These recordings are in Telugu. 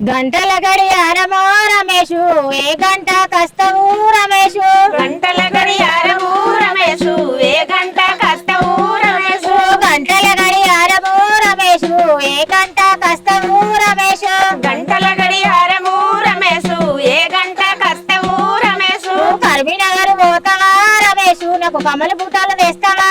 గంటల గడియారమో రమేషు ఏ గంట కష్టము రమేషు? గంటల గడియారము రమేషు ఏ గంట కష్టము రమేషు? గంటల గడియారము రమేషు ఏ గంట కష్టము రమేషు? గంటల గడియారము రమేషు ఏ గంట కష్టము రమేషు? కర్మీనగర్ పోతావా రమేషు? నాకు కమల బుట్టాలు వేస్తావా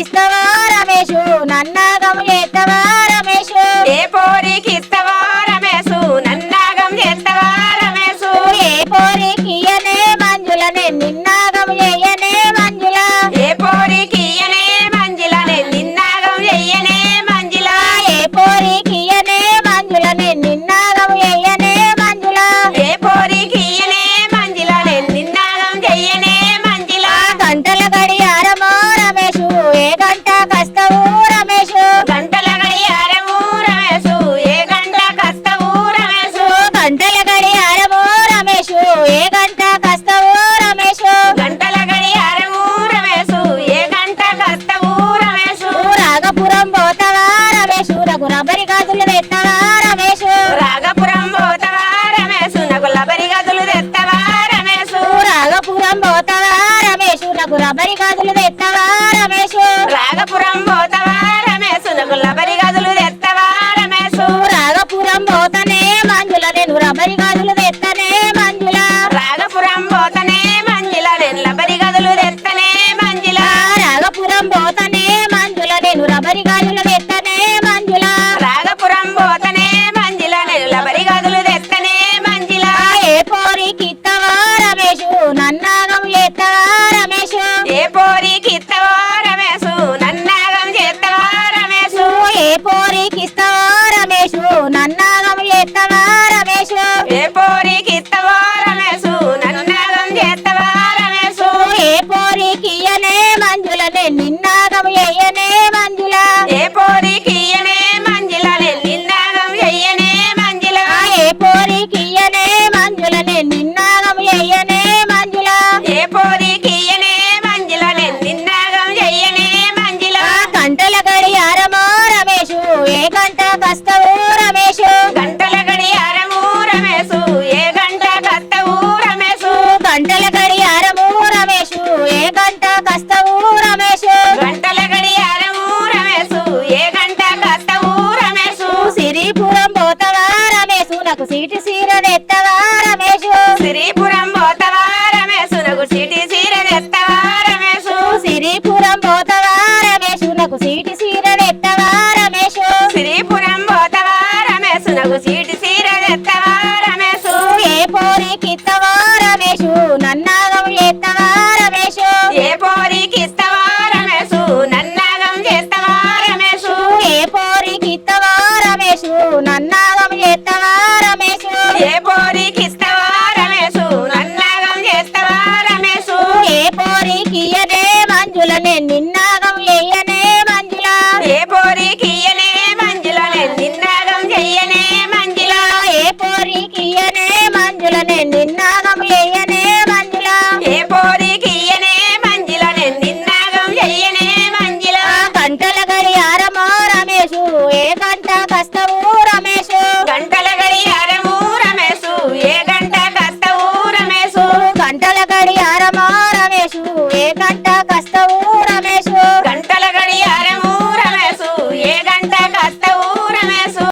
ఇస్తావా రమేష్? నన్నాగం చేస్తావా రమేష్? ఏ పోరికి ఇస్తావా రమేష్? నన్నాగం చేస్తావా రమేష్? ఏ పోరికి మంజులనే నిన్న రబరి గాజులు తెత్తవా రమేషు రాగపురం పోతావా రమేష్ నాకు రబ్బరి గాజులు తెత్తవా రమేష్ రాగపురం పోతావా రమేష్ నాకు రబ్బరి గాజులు తెత్తవా see you, DC. మంజిలనే మంజిల. ఏ పోరికి ఇయ్యనే మంజిలనే నిన్నాగం ఎయ్యనే మంజిల. గంటల గడియారమో రమేశు ఏ గంట కష్టము రమేశు ఏ